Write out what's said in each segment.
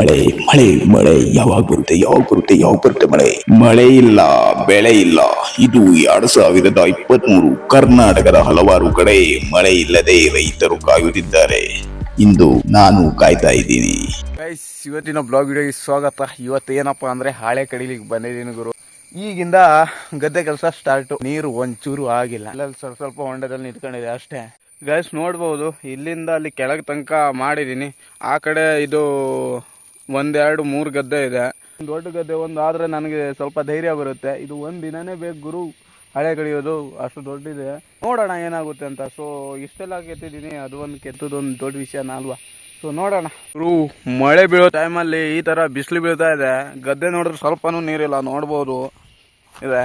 ಮಳೆ ಮಳೆ ಮಳೆ. ಯಾವಾಗ ಬರುತ್ತೆ ಯಾವಾಗ ಬರುತ್ತೆ ಯಾವಾಗ ಬರುತ್ತೆ ಮಳೆ? ಮಳೆ ಇಲ್ಲ, ಬೆಳೆ ಇಲ್ಲ. ಇದು ಎರಡ್ ಸಾವಿರದ ಇಪ್ಪತ್ತ್ ಮೂರು ಕರ್ನಾಟಕದ ಹಲವಾರು ಕಡೆ ಮಳೆ ಇಲ್ಲದೆ ರೈತರು ಕಾಯುತ್ತಿದ್ದಾರೆ. ಇಂದು ನಾನು ಕಾಯ್ತಾ ಇದ್ದೀನಿ. ಇವತ್ತಿನ ಬ್ಲಾಗ್ ವಿಡಿಯೋಗೆ ಸ್ವಾಗತ. ಇವತ್ತು ಏನಪ್ಪಾ ಅಂದ್ರೆ ಹಾಳೆ ಕಡಿಲಿಕ್ಕೆ ಬಂದಿದ್ದೀನಿ ಗುರು. ಈಗಿಂದ ಗದ್ದೆ ಕೆಲಸ ಸ್ಟಾರ್ಟ್ ನೀರು ಒಂಚೂರು ಆಗಿಲ್ಲ. ಅಲ್ಲಲ್ಲಿ ಸ್ವಲ್ಪ ಸ್ವಲ್ಪ ಹೊಂಡದಲ್ಲಿ ನಿಂತ್ಕೊಂಡಿದೆ ಅಷ್ಟೇ. ಗೈಸ್ ನೋಡ್ಬೋದು. ಇಲ್ಲಿಂದ ಅಲ್ಲಿ ಕೆಳಗೆ ತನಕ ಮಾಡಿದ್ದೀನಿ. ಆ ಕಡೆ ಇದು ಒಂದೆರಡು ಮೂರು ಗದ್ದೆ ಇದೆ. ದೊಡ್ಡ ಗದ್ದೆ ಒಂದು ಆದರೆ ನನಗೆ ಸ್ವಲ್ಪ ಧೈರ್ಯ ಬರುತ್ತೆ. ಇದು ಒಂದು ದಿನನೇ ಬೇಕು ಗುರು ಹಳೆ ಕಡಿಯೋದು ಅಷ್ಟು ದೊಡ್ಡಿದೆ. ನೋಡೋಣ ಏನಾಗುತ್ತೆ ಅಂತ. ಸೊ ಇಷ್ಟೆಲ್ಲ ಕೆತ್ತಿದ್ದೀನಿ. ಅದು ಒಂದು ಕೆತ್ತದೊಂದು ದೊಡ್ಡ ವಿಷಯನ ಅಲ್ವಾ? ಸೊ ನೋಡೋಣ. ಗುರು ಮಳೆ ಬೀಳೋ ಟೈಮಲ್ಲಿ ಈ ಥರ ಬಿಸಿಲು ಬೀಳ್ತಾ ಇದೆ. ಗದ್ದೆ ನೋಡಿದ್ರೆ ಸ್ವಲ್ಪನೂ ನೀರಿಲ್ಲ ನೋಡ್ಬೋದು. ಇದೆ.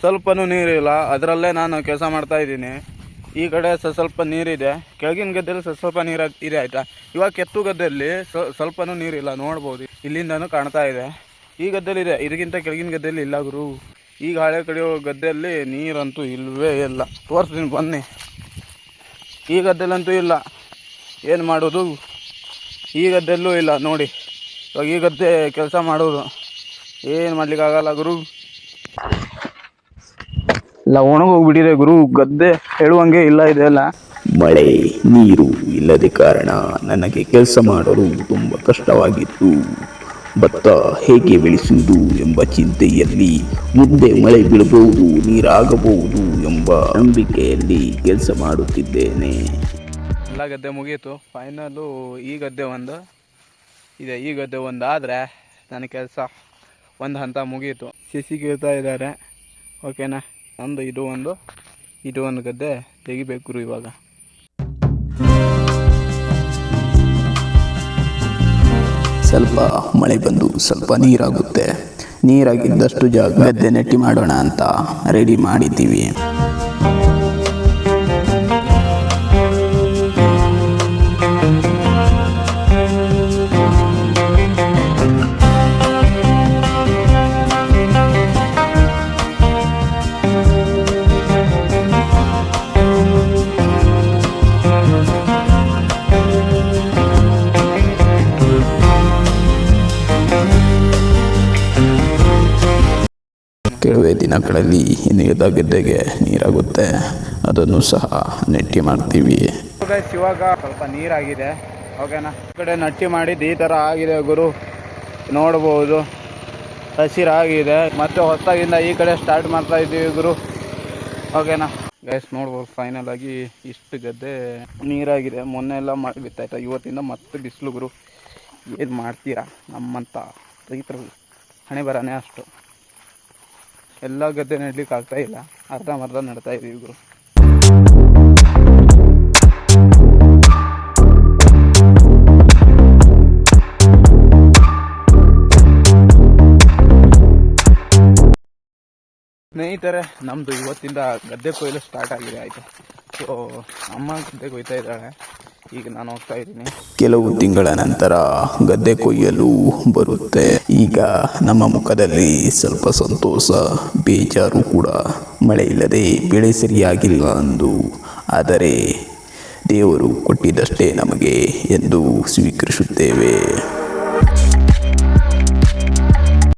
ಸ್ವಲ್ಪನೂ ನೀರಿಲ್ಲ. ಅದರಲ್ಲೇ ನಾನು ಕೆಲಸ ಮಾಡ್ತಾ ಇದ್ದೀನಿ. ಈ ಕಡೆ ಸ ಸ್ವಲ್ಪ ನೀರಿದೆ. ಕೆಳಗಿನ ಗದ್ದೆಯಲ್ಲಿ ಸ್ವಲ್ಪ ಸ್ವಲ್ಪ ನೀರು ಇದೆ ಆಯ್ತಾ? ಇವಾಗ ಕೆತ್ತು ಗದ್ದೆಯಲ್ಲಿ ಸ್ವ- ಸ್ವಲ್ಪನೂ ನೀರಿಲ್ಲ. ನೋಡ್ಬೋದು. ಇಲ್ಲಿಂದನೂ ಕಾಣ್ತಾ ಇದೆ. ಈ ಗದ್ದೆಯಲ್ಲಿ ಇದೆ. ಇದಕ್ಕಿಂತ ಕೆಳಗಿನ ಗದ್ದೆಯಲ್ಲಿ ಇಲ್ಲ ಗುರು. ಈಗ ಹಳೆ ಕಡೆಯೋ ಗದ್ದೆಯಲ್ಲಿ ನೀರಂತೂ ಇಲ್ಲವೇ ಇಲ್ಲ. ತೋರಿಸ್ತೀನಿ ಬನ್ನಿ. ಈ ಗದ್ದೆಲ್ಲಂತೂ ಇಲ್ಲ. ಏನು ಮಾಡೋದು? ಈ ಗದ್ದೆಲ್ಲೂ ಇಲ್ಲ. ನೋಡಿ. ಇವಾಗ ಈ ಗದ್ದೆ ಕೆಲಸ ಮಾಡೋದು. ಏನು ಮಾಡಲಿಕ್ಕಾಗಲ್ಲ ಗುರು. ಇಲ್ಲ ಒಣಗೋಗ್ಬಿಟ್ಟಿದೆ ಗುರು ಗದ್ದೆ ಹೇಳುವಂಗೆ ಇಲ್ಲ ಇದೆಲ್ಲ. ಮಳೆ ನೀರು ಇಲ್ಲದ ಕಾರಣ ನನಗೆ ಕೆಲಸ ಮಾಡಲು ತುಂಬ ಕಷ್ಟವಾಗಿತ್ತು. ಭತ್ತ ಹೇಗೆ ಬೆಳೆಸುವುದು ಎಂಬ ಚಿಂತೆಯಲ್ಲಿ ಮುಂದೆ ಮಳೆ ಬೀಳಬಹುದು ನೀರಾಗಬಹುದು ಎಂಬ ನಂಬಿಕೆಯಲ್ಲಿ ಕೆಲಸ ಮಾಡುತ್ತಿದ್ದೇನೆ. ಎಲ್ಲ ಗದ್ದೆ ಮುಗಿಯಿತು ಫೈನಲು ಈ ಗದ್ದೆ ಒಂದು. ಇದೆ ಈ ಗದ್ದೆ ಒಂದು ಆದರೆ ನನ್ನ ಕೆಲಸ ಒಂದು ಹಂತ ಮುಗೀತು. ಸಿಸಿ ಕೇಳ್ತಾ ಇದ್ದಾರೆ ಓಕೆನಾ ಒಂದು ಇದು ಒಂದು ಇದು ಒಂದು ಗದ್ದೆ ತೆಗಿಬೇಕು ಗುರು ಇವಾಗ. ಸ್ವಲ್ಪ ಮಳೆ ಬಂದು ಸ್ವಲ್ಪ ನೀರಾಗುತ್ತೆ. ನೀರಾಗಿದ್ದಷ್ಟು ಜಾಗ ಗದ್ದೆ ನೆಟ್ಟಿ ಮಾಡೋಣ ಅಂತ ರೆಡಿ ಮಾಡಿದ್ದೀವಿ. ದಿನಗಳಲ್ಲಿ ನೀರಿದ ಗದ್ದೆಗೆ ನೀರಾಗುತ್ತೆ. ಅದನ್ನು ಸಹ ನೆಟ್ಟಿ ಮಾಡ್ತೀವಿ. ಇವಾಗ ಸ್ವಲ್ಪ ನೀರಾಗಿದೆ. ಓಕೆನಾ ಈ ಕಡೆ ನಟ್ಟಿ ಮಾಡಿದ್ದು ಈ ಥರ ಆಗಿದೆ ಗುರು. ನೋಡ್ಬೋದು. ಹಸಿರಾಗಿದೆ. ಮತ್ತೆ ಹೊಸದಾಗಿಂದ ಈ ಕಡೆ ಸ್ಟಾರ್ಟ್ ಮಾಡ್ತಾ ಇದ್ದೀವಿ ಗುರು. ಓಕೆನಾ ಗೈಸ್ ನೋಡ್ಬೋದು ಫೈನಲ್ ಆಗಿ ಇಷ್ಟು ಗದ್ದೆ ನೀರಾಗಿದೆ. ಮೊನ್ನೆ ಎಲ್ಲ ಮಾಡಿ ಬಿತ್ತಾಯ್ತಾ ಇವತ್ತಿಂದ ಮತ್ತೆ ಬಿಸಿಲು ಗುರು. ಏನು ಮಾಡ್ತೀರಾ ನಮ್ಮಂಥ ರೈತರು? ಹಣೆ ಬರನೇ ಅಷ್ಟು. ಎಲ್ಲ ಗದ್ದೆ ನೆಡ್ಲಿಕ್ಕೆ ಆಗ್ತಾ ಇಲ್ಲ. ಅರ್ಧ ಮರ್ಧ ನಡ್ತಾ ಇದೀವಿ ಗುರು. ಸ್ನೇಹಿತರೆ ನಮ್ಮದು ಇವತ್ತಿಂದ ಗದ್ದೆ ಕೊಯ್ಲು ಸ್ಟಾರ್ಟ್ ಆಗಿದೆ, ಆಯಿತು. ಸೊ ಅಮ್ಮ ಗದ್ದೆ ಕೊಯ್ತಾ ಇದ್ದಾಳೆ. ಈಗ ನಾನು ಹೋಗ್ತಾ ಇದ್ದೀನಿ. ಕೆಲವು ತಿಂಗಳ ನಂತರ ಗದ್ದೆ ಕೊಯ್ಯಲು ಬರುತ್ತೆ. ಈಗ ನಮ್ಮ ಮುಖದಲ್ಲಿ ಸ್ವಲ್ಪ ಸಂತೋಷ, ಬೇಜಾರು ಕೂಡ. ಮಳೆ ಇಲ್ಲದೆ ಬೆಳೆ ಸರಿಯಾಗಿಲ್ಲ ಅಂದು. ಆದರೆ ದೇವರು ಕೊಟ್ಟಿದ್ದಷ್ಟೇ ನಮಗೆ ಎಂದು ಸ್ವೀಕರಿಸುತ್ತೇವೆ.